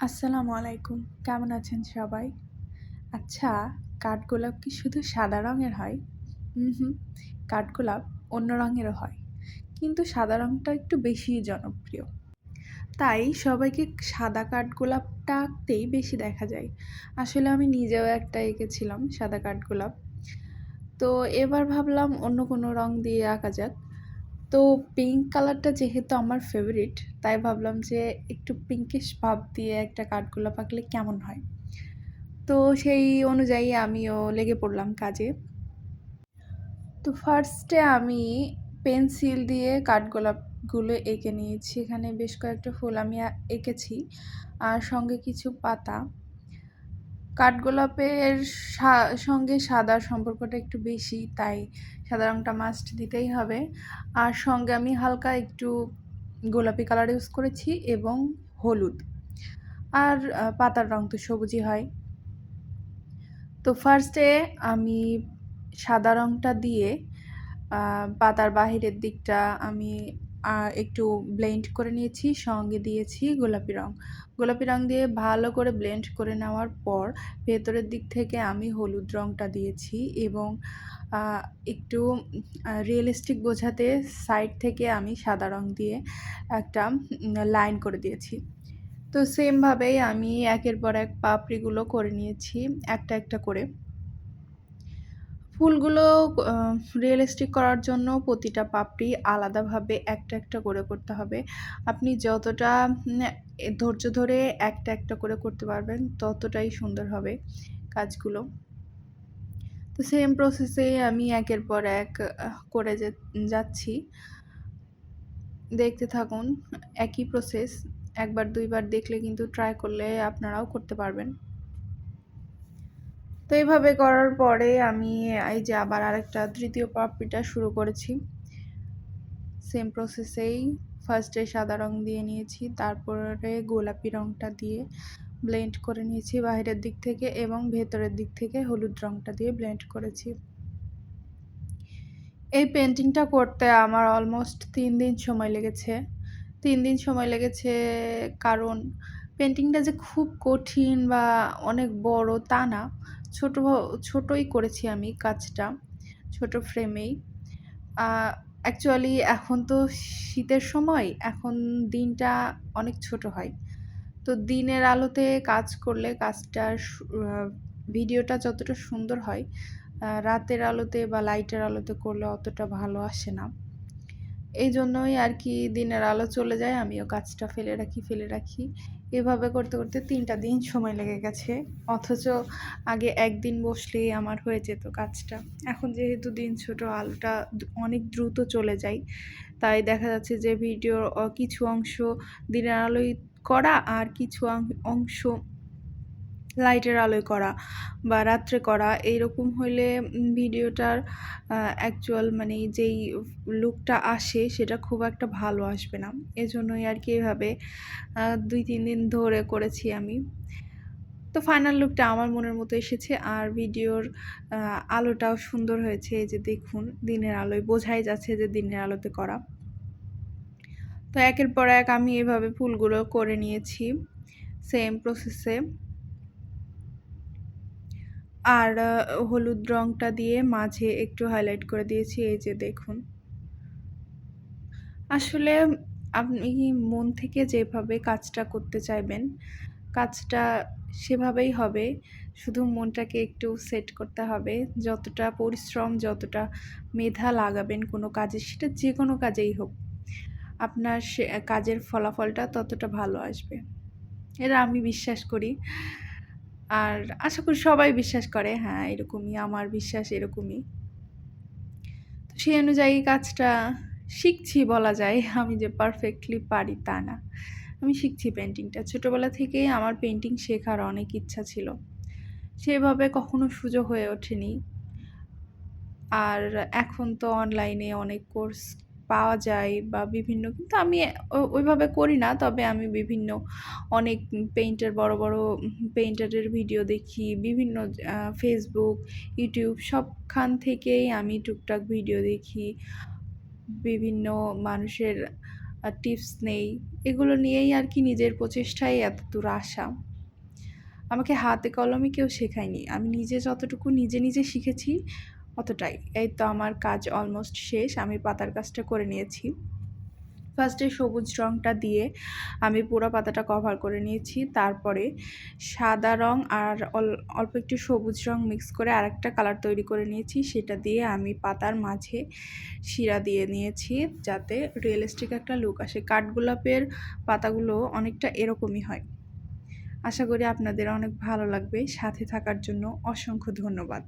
আসসালামু আলাইকুম। কেমন আছেন সবাই? আচ্ছা কাঠগোলাপ কি শুধু সাদা রঙের হয়? হুম হুম, কাঠগোলাপ অন্য রঙেরও হয়, কিন্তু সাদা রঙটা একটু বেশি জনপ্রিয়। তাই সবাইকে সাদা কাঠগোলাপটা আঁকতেই বেশি দেখা যায়। আসলে আমি নিজেও একটা এঁকেছিলাম সাদা কাঠগোলাপ। তো এবার ভাবলাম অন্য কোনো রং দিয়ে আঁকা যাক। তো পিঙ্ক কালারটা যেহেতু আমার ফেভারিট তাই ভাবলাম যে একটু পিঙ্কিশ ভাব দিয়ে একটা কাঠগোলাপ আঁকলে কেমন হয়? তো সেই অনুযায়ী আমিও লেগে পড়লাম কাজে। তো ফার্স্টে আমি পেন্সিল দিয়ে কাঠগোলাপগুলো এঁকে নিয়েছি। এখানে বেশ কয়েকটা ফুল আমি এঁকেছি। আর সঙ্গে কিছু পাতা। কাঠগোলাপের সঙ্গে সাদার সম্পর্কটা একটু বেশি, তাই সাদা রঙটা মাস্ট দিতেই হবে। আর সঙ্গে আমি হালকা একটু গোলাপি কালার ইউজ করেছি এবং হলুদ। আর পাতার রং তো সবুজই হয়। তো ফার্স্টে আমি সাদা রঙটা দিয়ে পাতার বাহিরের দিকটা আমি একটু ব্লেন্ড করে নিয়েছি, সঙ্গে দিয়েছি গোলাপি রং। গোলাপি রং দিয়ে ভালো করে ব্লেন্ড করে নেওয়ার পর, ভেতরের দিক থেকে আমি হলুদ রংটা দিয়েছি এবং একটু রিয়েলিস্টিক বোঝাতে সাইড থেকে আমি সাদা রং দিয়ে একটা লাইন করে দিয়েছি। তো সেমভাবেই আমি একের পর এক পাপড়িগুলো করে নিয়েছি, একটা একটা করে। ফুলগুলো রিয়েলিস্টিক করার জন্য প্রতিটা পাপড়ি আলাদাভাবে একটা একটা করে করতে হবে। আপনি যতটা ধৈর্য ধরে একটা একটা করে করতে পারবেন, ততটাই সুন্দর হবে কাজগুলো। তো সেম প্রসেসে আমি একের পর এক করে যাচ্ছি। দেখতে থাকুন, একই প্রসেস একবার দুইবার দেখলে কিন্তু ট্রাই করলে আপনারাও করতে পারবেন। তো এইভাবে করার পরে আমি এই যে আবার আরেকটা তৃতীয় পাপড়িটা শুরু করেছি। সেম প্রসেসেই ফার্স্টে সাদা রং দিয়ে নিয়েছি, তারপরে গোলাপি রংটা দিয়ে ব্লেন্ড করে নিয়েছি বাইরের দিক থেকে এবং ভেতরের দিক থেকে হলুদ রঙটা দিয়ে ব্লেন্ড করেছি। এই পেন্টিংটা করতে আমার অলমোস্ট তিন দিন সময় লেগেছে। তিন দিন সময় লেগেছে কারণ পেন্টিংটা যে খুব কঠিন বা অনেক বড় তা না। ছোট ছোটই করেছি আমি কাজটা, ছোট ফ্রেমেই। অ্যাকচুয়ালি এখন তো শীতের সময়, এখন দিনটা অনেক ছোট হয়। তো দিনের আলোতে কাজ করলে কাজটার ভিডিওটা যতটা সুন্দর হয় রাতের আলোতে বা লাইটের আলোতে করলে অতটা ভালো আসে না। এই জন্যই আর কি দিনের আলো চলে যায়, আমিও কাজটা ফেলে রাখি ফেলে রাখি। এভাবে করতে করতে তিনটা দিন সময় লেগে গেছে। অথচ আগে একদিন বসলেই আমার হয়ে যেত কাজটা। এখন যেহেতু দিন ছোট, আলোটা অনেক দ্রুত চলে যায়। তাই দেখা যাচ্ছে যে ভিডিওর কিছু অংশ দিনের আলোয় করা আর কিছু অংশ লাইটের আলোয় করা বা রাত্রে করা। এইরকম হইলে ভিডিওটার অ্যাকচুয়াল মানে যেই লুকটা আসে সেটা খুব একটা ভালো আসবে না। এজন্যই আর কি এভাবে দুই, তিন দিন ধরে করেছি আমি। তো ফাইনাল লুকটা আমার মনের মতো এসেছে আর ভিডিওর আলোটাও সুন্দর হয়েছে এই যে দেখুন, দিনের আলোয়। বোঝাই যাচ্ছে যে দিনের আলোতে করা। তো একের পর এক আমি এভাবে ফুলগুলো করে নিয়েছি সেম প্রসেসে আর হলুদ রঙটা দিয়ে মাঝে একটু হাইলাইট করে দিয়েছি, এই যে দেখুন। আসলে আপনি মন থেকে যেভাবে কাজটা করতে চাইবেন, কাজটা সেভাবেই হবে। শুধু মনটাকে একটু সেট করতে হবে। যতটা পরিশ্রম, যতটা মেধা লাগাবেন কোনো কাজে, সেটা যে কোনো কাজেই হোক। আপনার সে, কাজের ফলাফলটা ততটা ভালো আসবে। এটা আমি বিশ্বাস করি। আর আশা করি সবাই বিশ্বাস করে হ্যাঁ এরকমই, আমার বিশ্বাস এরকমই। তো সেই অনুযায়ী কাজটা শিখছি বলা যায়, আমি যে পারফেক্টলি পারি তা না। আমি শিখছি পেন্টিংটা ছোটোবেলা থেকেই আমার পেন্টিং শেখার অনেক ইচ্ছা ছিল। সেভাবে কখনো সুযোগ হয়ে ওঠেনি। আর এখন তো অনলাইনে অনেক কোর্স পাওয়া যায় বা বিভিন্ন কিন্তু আমি ওইভাবে করি না। তবে আমি বিভিন্ন অনেক পেইন্টার বড় বড় পেইন্টারের ভিডিও দেখি, বিভিন্ন ফেসবুক ইউটিউব সবখান থেকেই আমি টুকটাক ভিডিও দেখি। বিভিন্ন মানুষের টিপস নেই। এগুলো নিয়েই আর কি নিজের প্রচেষ্টায় এত দূর আসা। আমাকে হাতে কলমে কেউ শেখায়নি। আমি নিজে যতটুকু নিজে নিজে শিখেছি অতটাই। এই তো আমার কাজ অলমোস্ট শেষ, আমি পাতার কাজটা করে নিয়েছি। ফার্স্টে সবুজ রঙটা দিয়ে আমি পুরো পাতাটা কভার করে নিয়েছি। তারপরে সাদা রং আর অল্প একটু সবুজ রং মিক্স করে আরেকটা কালার তৈরি করে নিয়েছি। সেটা দিয়ে আমি পাতার মাঝে শিরা দিয়ে নিয়েছি যাতে রিয়েলিস্টিক একটা লুক আসে। কাঠগোলাপের পাতাগুলো অনেকটা এরকমই হয়। আশা করি আপনাদের অনেক ভালো লাগবে। সাথে থাকার জন্য অসংখ্য ধন্যবাদ।